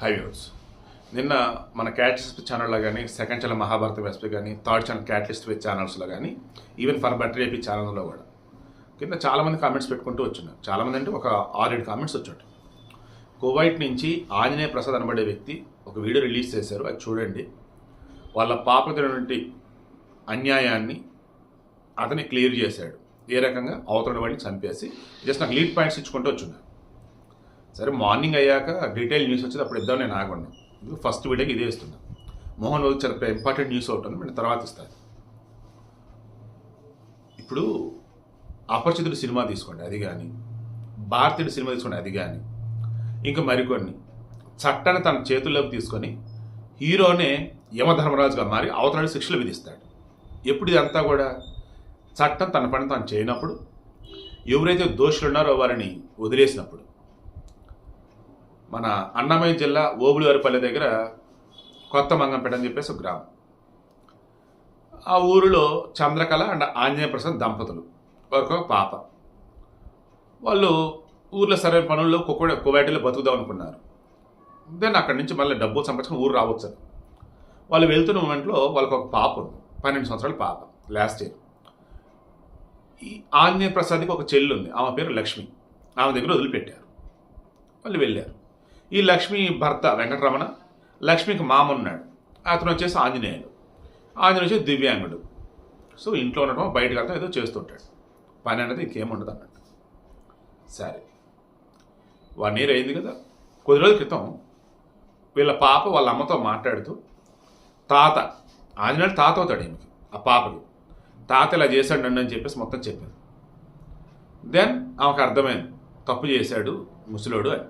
High views నిన్న మన catalyst ఛానల్లో కానీ సెకండ్ ఛానల్ మహాభారత వెస్పీ కానీ థర్డ్ ఛానల్ క్యాటలిస్ట్ విత్ ఛానల్స్లో కానీ ఈవెన్ ఫర్ బెటర్ ఏపీ ఛానల్లో కూడా. కింద చాలామంది కామెంట్స్ పెట్టుకుంటూ వచ్చినారు చాలామంది అంటే ఒక ఆరేడు కామెంట్స్ వచ్చాడు కువైట్ నుంచి ఆంజనేయ ప్రసాద్ అనబడే వ్యక్తి ఒక వీడియో రిలీజ్ చేశారు. అది చూడండి. వాళ్ళ పాపకి అన్యాయాన్ని అతని క్లియర్ చేశాడు. ఏ రకంగా? అవతల వాడిని చంపేసి జస్ట్ నాకు లీడ్ పాయింట్స్ ఇచ్చుకుంటూ వచ్చున్నారు. సరే మార్నింగ్ అయ్యాక డీటెయిల్ న్యూస్ వచ్చేది అప్పుడు ఇద్దాం నేను ఆగండి. ఫస్ట్ వీడియోకి ఇదే ఇస్తున్నా. మోహన్ రోజు చాలా ఇంపార్టెంట్ న్యూస్ ఒకటి ఉంది నేను తర్వాత ఇస్తాను. ఇప్పుడు అపరిచితుడు సినిమా తీసుకోండి అది కానీ భారతీయుడు సినిమా తీసుకోండి అది కానీ ఇంకా మరికొన్ని. చట్టాన్ని తన చేతుల్లోకి తీసుకొని హీరోనే యమధర్మరాజుగా మారి అవతల శిక్షలు విధిస్తాడు. ఎప్పుడు ఇదంతా కూడా? చట్టం తన పని తాను చేయనప్పుడు ఎవరైతే దోషులు ఉన్నారో వారిని వదిలేసినప్పుడు. మన అన్నమయ్య జిల్లా ఓబులివారిపల్లె దగ్గర కొత్త మంగంపేట అని చెప్పేసి ఒక గ్రామం. ఆ ఊరిలో చంద్రకళ అండ్ ఆంజనేయ ప్రసాద్ దంపతులు. వారికి ఒక పాప. వాళ్ళు ఊర్లో సరైన పనుల్లో కుక్కడ కువైటీలో బతుకుదాం అనుకున్నారు. దెన్ అక్కడి నుంచి మళ్ళీ డబ్బులు సంపాదించుకుని ఊరు రావచ్చు వాళ్ళు వెళ్తున్న మూమెంట్లో వాళ్ళకి ఒక పాప ఉంది. పన్నెండు సంవత్సరాల పాప లాస్ట్ ఇయర్ ఈ ఆంజనేయ ప్రసాద్కి ఒక చెల్లి ఉంది ఆమె పేరు లక్ష్మి. ఆమె దగ్గర వదిలిపెట్టారు. వాళ్ళు వెళ్ళారు. ఈ లక్ష్మి భర్త వెంకటరమణ లక్ష్మికి మామ ఉన్నాడు. అతను వచ్చేసి ఆంజనేయుడు. ఆంజనేయుడు వచ్చేసి దివ్యాంగుడు. సో ఇంట్లో ఉండటం బయటకు వెళ్తాం ఏదో చేస్తుంటాడు. పని అనేది ఇంకేముండదు అన్నట్టు. సరే. వన్ ఇయర్ అయింది కదా. కొద్ది రోజుల క్రితం వీళ్ళ పాప వాళ్ళ అమ్మతో మాట్లాడుతూ తాత ఆంజనేయుడు తాత అవుతాడు ఈమెకి ఆ పాపకి. తాత ఇలా చేశాడు నన్ను అని చెప్పేసి మొత్తం చెప్పింది దెన్ ఆమెకు అర్థమైంది. తప్పు చేశాడు ముసలోడు అని.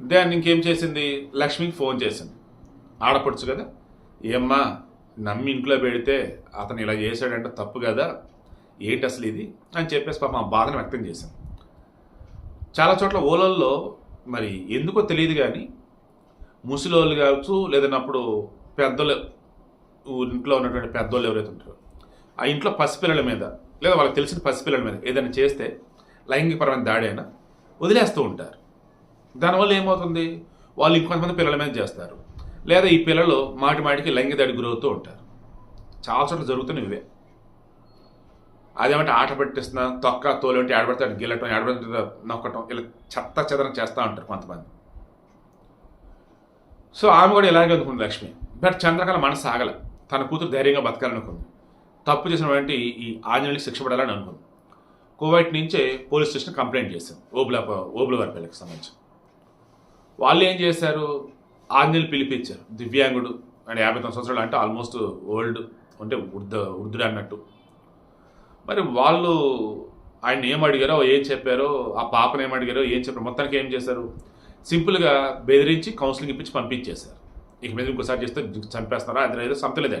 దాన్ని ఇంకేం చేసింది? లక్ష్మికి ఫోన్ చేసింది. ఆడపడుచు కదా? ఏమ్మా నమ్మి ఇంట్లో పెడితే అతను ఇలా చేశాడంటే తప్పు కదా? ఏంటి అసలు ఇది? అని చెప్పేసి పాప మా బాధను వ్యక్తం చేశాను చాలా చోట్ల ఓలల్లో మరి ఎందుకో తెలియదు కానీ ముసలోళ్ళు కావచ్చు లేదన్నప్పుడు పెద్దలు ఇంట్లో ఉన్నటువంటి పెద్దోళ్ళు ఎవరైతే ఉంటారో ఆ ఇంట్లో పసిపిల్లల మీద లేదా వాళ్ళకి తెలిసిన పసిపిల్లల మీద ఏదైనా చేస్తే లైంగికపరమైన దాడి అయినా వదిలేస్తూ ఉంటారు. దానివల్ల ఏమవుతుంది? వాళ్ళు ఇంకొంతమంది పిల్లల మీద చేస్తారు. లేదా ఈ పిల్లలు మాటి మాటికి లైంగిదాడి గురవుతూ ఉంటారు. చాలా చోట్ల జరుగుతున్న ఇవే. అదేమంటే ఆట పెట్టిస్తున్నా తొక్క తోలేంటి ఆడబెడతాడు గిల్లటం ఆడబడితే నొక్కటం ఇలా చెత్త చెదరం చేస్తూ ఉంటారు కొంతమంది. సో ఆమె కూడా ఇలాగే అనుకుంది లక్ష్మి. బట్ చంద్రకళ మనసు ఆగల. తన కూతురు ధైర్యంగా బతకాలనుకుంది. తప్పు చేసినటువంటి ఈ ఆంజనేయులకు శిక్ష పడాలని అనుకుంది. కువైట్ నుంచే పోలీస్ స్టేషన్ కంప్లైంట్ చేశాను ఓబులా ఓబుల వారి సంబంధించి. వాళ్ళు ఏం చేశారు? ఆంజనేయులు పిలిపించారు. దివ్యాంగుడు అండ్ యాభై తొమ్మిది సంవత్సరాలు అంటే ఆల్మోస్ట్ ఓల్డ్ అంటే వృద్ధ వృద్ధుడు అన్నట్టు. మరి వాళ్ళు ఆయన ఏం అడిగారో ఏం చెప్పారో ఆ పాపను ఏం అడిగారో ఏం చెప్పారో మొత్తానికి ఏం చేశారు? సింపుల్గా బెదిరించి కౌన్సిలింగ్ ఇప్పించి పంపించేశారు. ఇక మీద ఇంకోసారి చేస్తే చంపేస్తున్నారా అది ఏదో సంథింగ్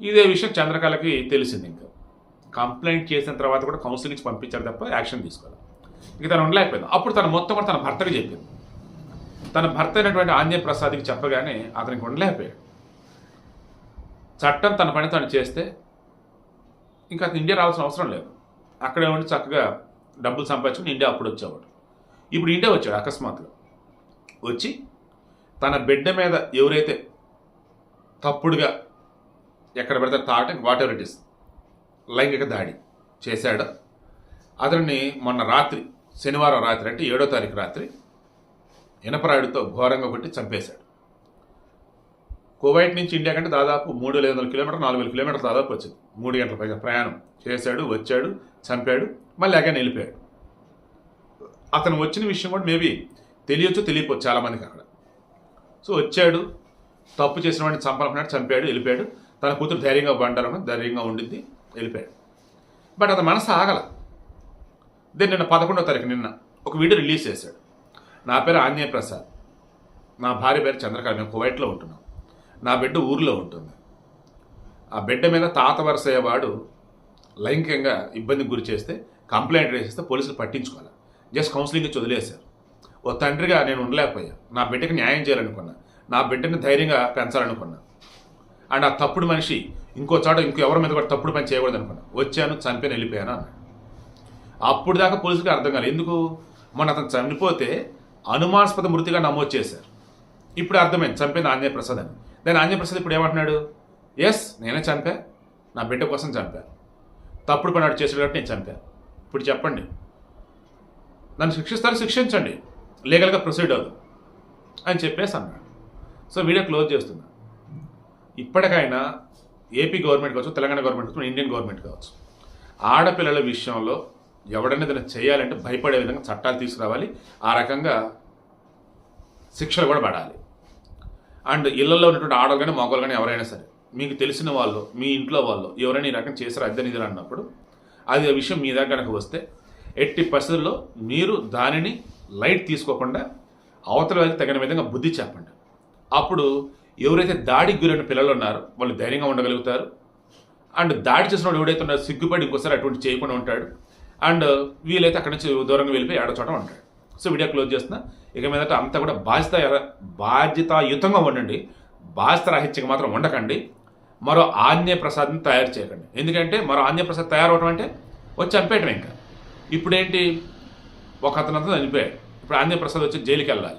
ఇదే విషయం చంద్రకళకి తెలిసింది ఇంకా. కంప్లైంట్ చేసిన తర్వాత కూడా కౌన్సిలింగ్స్ పంపించారు తప్ప యాక్షన్ తీసుకోవాలి ఇక తను ఉండలేకపోయింది. అప్పుడు తన మొత్తం కూడా తన భర్తకు చెప్పింది. తన భర్త అయినటువంటి ఆంజనేయ ప్రసాద్కి చెప్పగానే అతనికి ఉండలేకపోయాడు. చట్టం తన పని తను చేస్తే ఇంకా అతను ఇండియా రావాల్సిన అవసరం లేదు. అక్కడే ఉండి చక్కగా డబ్బులు సంపాదించుకుని ఇండియా అప్పుడు వచ్చేవాడు. ఇప్పుడు ఇండియా వచ్చాడు అకస్మాత్తుగా. వచ్చి తన బిడ్డ మీద ఎవరైతే తప్పుడుగా ఎక్కడ పెడితే తాట వాట్ ఎవర్ ఇట్ ఇస్? లైంగిక దాడి చేశాడో? అతన్ని మొన్న రాత్రి శనివారం రాత్రి అంటే ఏడో తారీఖు రాత్రి ఇనపరాయుడితో ఘోరంగా కొట్టి చంపేశాడు. కువైట్ నుంచి ఇండియా కంటే దాదాపు మూడు వేల ఐదు వందల కిలోమీటర్ నాలుగు వేల కిలోమీటర్లు దాదాపు వచ్చింది. మూడు గంటల పైగా ప్రయాణం చేశాడు వచ్చాడు చంపాడు మళ్ళీ అగానే వెళ్ళిపోయాడు అతను వచ్చిన విషయం కూడా మేబీ తెలియచ్చు తెలియపోవచ్చు చాలామందికి అక్కడ. సో వచ్చాడు తప్పు చేసిన వాడిని చంపాలనుకున్నాడు చంపాడు వెళ్ళిపోయాడు. తన కూతురు ధైర్యంగా బండాలను ధైర్యంగా ఉండింది వెళ్ళిపోయాడు. బట్ అతని మనసు ఆగల. దెన్ నిన్న పదకొండవ తారీఖు నిన్న ఒక వీడియో రిలీజ్ చేశాడు. నా పేరు ఆంజనేయ ప్రసాద్. నా భార్య పేరు చంద్రకళ. మేము కువైట్లో ఉంటున్నాం. నా బిడ్డ ఊర్లో ఉంటుంది. ఆ బిడ్డ మీద తాత వరుస అయ్యేవాడు లైంగికంగా ఇబ్బందికి గురి చేస్తే కంప్లైంట్ చేస్తే పోలీసులు పట్టించుకోవాలి. జస్ట్ కౌన్సిలింగ్ ఇచ్చి వదిలేశారు. ఓ తండ్రిగా నేను ఉండలేకపోయా నా బిడ్డకి న్యాయం చేయాలనుకున్నా. నా బిడ్డని ధైర్యంగా పెంచాలనుకున్నా. అండ్ ఆ తప్పుడు మనిషి ఇంకో చోట ఇంకో ఎవరి మీద కూడా తప్పుడు పని చేయకూడదు అనుకున్నా వచ్చాను చంపాను వెళ్ళిపోయాను అన్నాడు. అప్పుడు దాకా పోలీసులకు అర్థం కాలేదు. ఎందుకు? మొన్న అతను చనిపోతే అనుమానాస్పద మృతిగా నమోదు చేశారు. ఇప్పుడు అర్థమైంది. చంపేది ఆంజనేయ ప్రసాద్ అని. దాని ఆంజనేయ ప్రసాద్ ఇప్పుడు ఏమంటున్నాడు? ఎస్ నేనే చంపా. నా బిడ్డ కోసం చంపా. తప్పుడు పని వాడు చేసాడు కాబట్టి నేను చంపా. ఇప్పుడు చెప్పండి. నన్ను శిక్షిస్తారు శిక్షించండి. లీగల్గా ప్రొసీడ్ అవ్వదు అని చెప్పేసి అన్నాడు. సో వీడియో క్లోజ్ చేస్తున్నా. ఇప్పటికైనా ఏపీ గవర్నమెంట్ కావచ్చు తెలంగాణ గవర్నమెంట్ కావచ్చు ఇండియన్ గవర్నమెంట్ కావచ్చు ఆడపిల్లల విషయంలో ఎవడన్నా ఏదైనా చేయాలంటే భయపడే విధంగా చట్టాలు తీసుకురావాలి. ఆ రకంగా శిక్షలు కూడా పడాలి. అండ్ ఇళ్ళలో ఉన్నటువంటి ఆడవాళ్ళు కానీ మగవాళ్ళు కానీ ఎవరైనా సరే మీకు తెలిసిన వాళ్ళు మీ ఇంట్లో వాళ్ళు ఎవరైనా ఈ రకం చేశారు? అద్దె నిధులు అన్నప్పుడు అది ఆ విషయం మీ దగ్గర కనుక వస్తే ఎట్టి పరిస్థితుల్లో మీరు దానిని లైట్ తీసుకోకుండా అవతల వారికి తగిన విధంగా బుద్ధి చెప్పండి. అప్పుడు ఎవరైతే దాడికి గురైన పిల్లలు ఉన్నారో వాళ్ళు ధైర్యంగా ఉండగలుగుతారు. అండ్ దాడి చేసిన వాడు ఎవడైతే ఉన్నారో సిగ్గుపడి ఇంకోసారి అటువంటి చేయకుండా ఉంటాడు. అండ్ వీలైతే అక్కడి నుంచి దూరంగా వెళ్ళిపోయి ఆడ చోట ఉంటాడు సో వీడియో క్లోజ్ చేస్తున్నా. ఇక మీదట అంతా కూడా బాధ్యత బాధ్యతాయుతంగా ఉండండి. బాధ్యత రాహిత్యంగా మాత్రం ఉండకండి. మరో ఆన్యప్రసాద్ని తయారు చేయకండి. ఎందుకంటే మరో ఆన్యప్రసాద్ తయారవడం అంటే వచ్చి చంపేయటం ఇంకా. ఇప్పుడేంటి? ఒక అతను అతను చనిపోయాడు. ఇప్పుడు ఆంజనేయ ప్రసాద్ వచ్చి జైలుకి వెళ్ళాలి.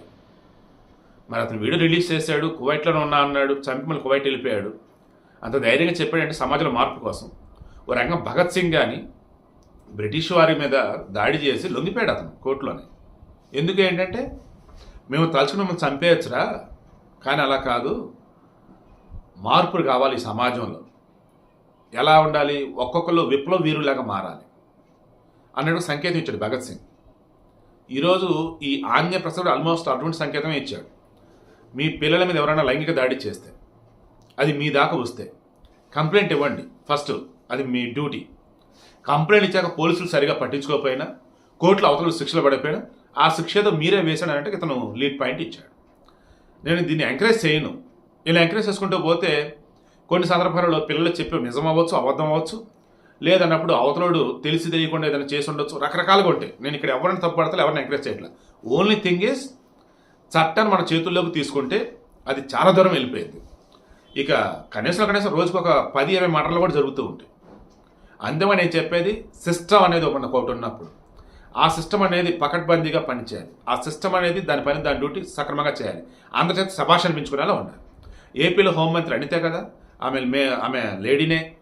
మరి అతను వీడియో రిలీజ్ చేశాడు కువైట్లోనే ఉన్నా అన్నాడు చంపి మళ్ళీ కువైట్ వెళ్ళిపోయాడు. అంత ధైర్యంగా చెప్పాడంటే సమాజంలో మార్పు కోసం. ఓ రంగం భగత్ సింగ్ కానీ బ్రిటిష్ వారి మీద దాడి చేసి లొంగిపోయాడు అతను కోర్టులోనే. ఎందుకు ఏంటంటే మేము తలుచుకుని మిమ్మల్ని చంపేయచ్చురా కానీ అలా కాదు. మార్పులు కావాలి సమాజంలో. ఎలా ఉండాలి? ఒక్కొక్కరు విప్లవ వీరులాగా మారాలి అన్నట్టు సంకేతం ఇచ్చాడు భగత్ సింగ్. ఈరోజు ఈ ఆంగ్య ప్రసాద్ ఆల్మోస్ట్ అటువంటి సంకేతమే ఇచ్చాడు. మీ పిల్లల మీద ఎవరైనా లైంగిక దాడి చేస్తే అది మీ దాకా వస్తే కంప్లైంట్ ఇవ్వండి. ఫస్ట్ అది మీ డ్యూటీ. కంప్లైంట్ ఇచ్చాక పోలీసులు సరిగా పట్టించుకోకపోయినా కోర్టులో అవతల శిక్షలు పడిపోయినా ఆ శిక్ష ఏదో మీరే వేశాడంటే ఇతను లీడ్ పాయింట్ ఇచ్చాడు. నేను దీన్ని ఎంకరేజ్ చేయను. ఇలా ఎంకరేజ్ చేసుకుంటూ పోతే కొన్ని సందర్భాలలో పిల్లలు చెప్పే నిజం అవ్వచ్చు అబద్ధం అవ్వచ్చు లేదన్నప్పుడు అవతలోడు తెలిసి తెలియకుండా ఏదైనా చేసి ఉండొచ్చు. రకరకాలుగా ఉంటాయి. నేను ఇక్కడ ఎవరిని తప్పుపడతా ఎవరిని ఎంకరేజ్ చేయట్లేదు ఓన్లీ థింగ్ ఈజ్ చట్టాన్ని మన చేతుల్లోకి తీసుకుంటే అది చాలా దూరం వెళ్ళిపోయింది. ఇక కనీసం కనీసం రోజుకు ఒక పది ఇరవై మాటలు కూడా జరుగుతూ ఉంటాయి. అందువని నేను చెప్పేది సిస్టమ్ అనేది ఒక ఒకటి ఉన్నప్పుడు. ఆ సిస్టమ్ అనేది పకడ్బందీగా పనిచేయాలి. ఆ సిస్టమ్ అనేది దాని పని దాని డ్యూటీ సక్రమంగా చేయాలి. అందరి చేత శభాష్ అనిపించుకునేలా ఉండాలి. ఏపీలో హోంమంత్రి అనితే కదా ఆమె మే ఆమె లేడీనే.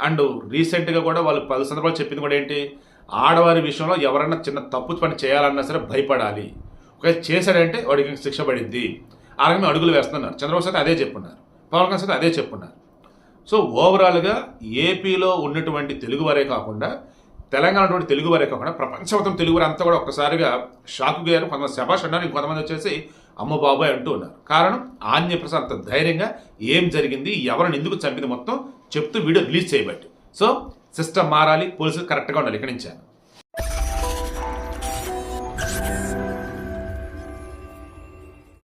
అండ్ రీసెంట్గా కూడా వాళ్ళు పలు సందర్భాలు చెప్పింది కూడా ఏంటి? ఆడవారి విషయంలో ఎవరన్నా చిన్న తప్పు పని చేయాలన్నా సరే భయపడాలి. ఒకవేళ చేశాడంటే వాడికి శిక్ష పడింది ఆ రకంగా అడుగులు వేస్తున్నారు. చంద్రబాబు సార్ అదే చెప్పున్నారు. పవన్ కళ్యాణ్ సార్ అదే చెప్పున్నారు. సో ఓవరాల్గా ఏపీలో ఉన్నటువంటి తెలుగువారే కాకుండా తెలంగాణ తెలుగు తెలుగువారే కాకుండా ప్రపంచం తెలుగువారు అంతా కూడా ఒక్కసారిగా షాక్ గారు కొంతమంది శభాష్ అన్నారు ఇంకొంతమంది వచ్చేసి అమ్మ బాబాయ్ అంటూ ఉన్నారు. కారణం ఆంధ్రప్రసాద్ అంత ధైర్యంగా ఏం జరిగింది ఎవరిని ఎందుకు చంపింది మొత్తం చెప్తూ వీడియో రిలీజ్ చేయబట్టి. సో సిస్టమ్ మారాలి పోలీసులు కరెక్ట్గా ఉండాలి ఇక్కడి నుంచాను